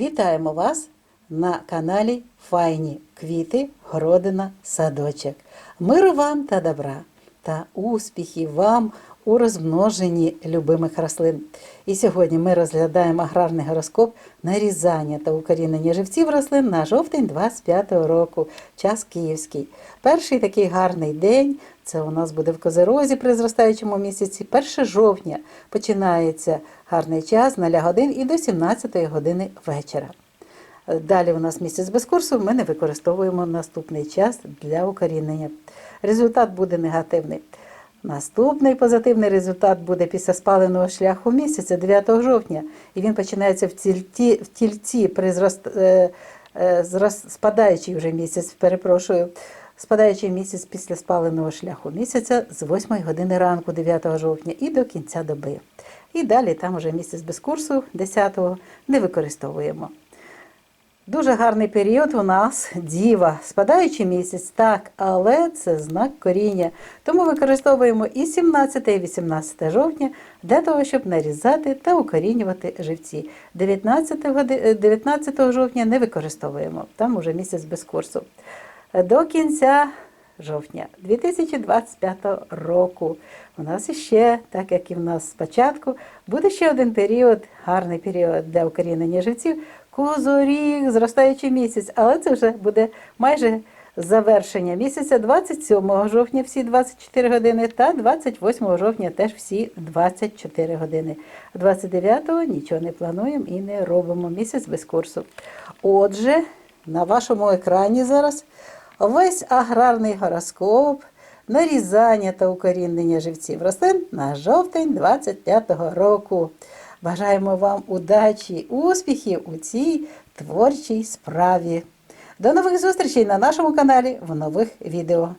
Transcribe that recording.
Вітаємо вас на каналі Файні квіти, городина, садочок. Миру вам та добра та успіхів вам у розмноженні любимих рослин. І сьогодні ми розглядаємо аграрний гороскоп нарізання та укорінення живців рослин на жовтень 25-го року, час київський. Перший такий гарний день це у нас буде в Козерозі при зростаючому місяці. 1 жовтня починається гарний час з 0 годин і до 17 години вечора. Далі у нас місяць без курсу, ми не використовуємо наступний час для укорінення. Результат буде негативний. Наступний позитивний результат буде після спаленого шляху місяця 9 жовтня. І він починається в тільці, в тільці при зрост, е, е, спадаючий вже місяць, перепрошую, спадаючий місяць після спаленого шляху місяця з 8 години ранку 9 жовтня і до кінця доби. І далі там вже місяць без курсу 10 не використовуємо. Дуже гарний період у нас діва, спадаючий місяць, так, але це знак коріння. Тому використовуємо і 17 і 18 жовтня для того, щоб нарізати та укорінювати живці. 19, е, 19 жовтня не використовуємо, там уже місяць без курсу. До кінця жовтня 2025 року. У нас іще, так як і в нас спочатку, буде ще один період, гарний період для укорінення живців. Козоріг, зростаючий місяць, але це вже буде майже завершення місяця 27 жовтня всі 24 години та 28 жовтня теж всі 24 години. 29-го нічого не плануємо і не робимо місяць без курсу. Отже, на вашому екрані зараз весь аграрний гороскоп, нарізання та укорінення живців рослин на жовтень 25-го року. Бажаємо вам удачі, успіхів у цій творчій справі. До нових зустрічей на нашому каналі в нових відео.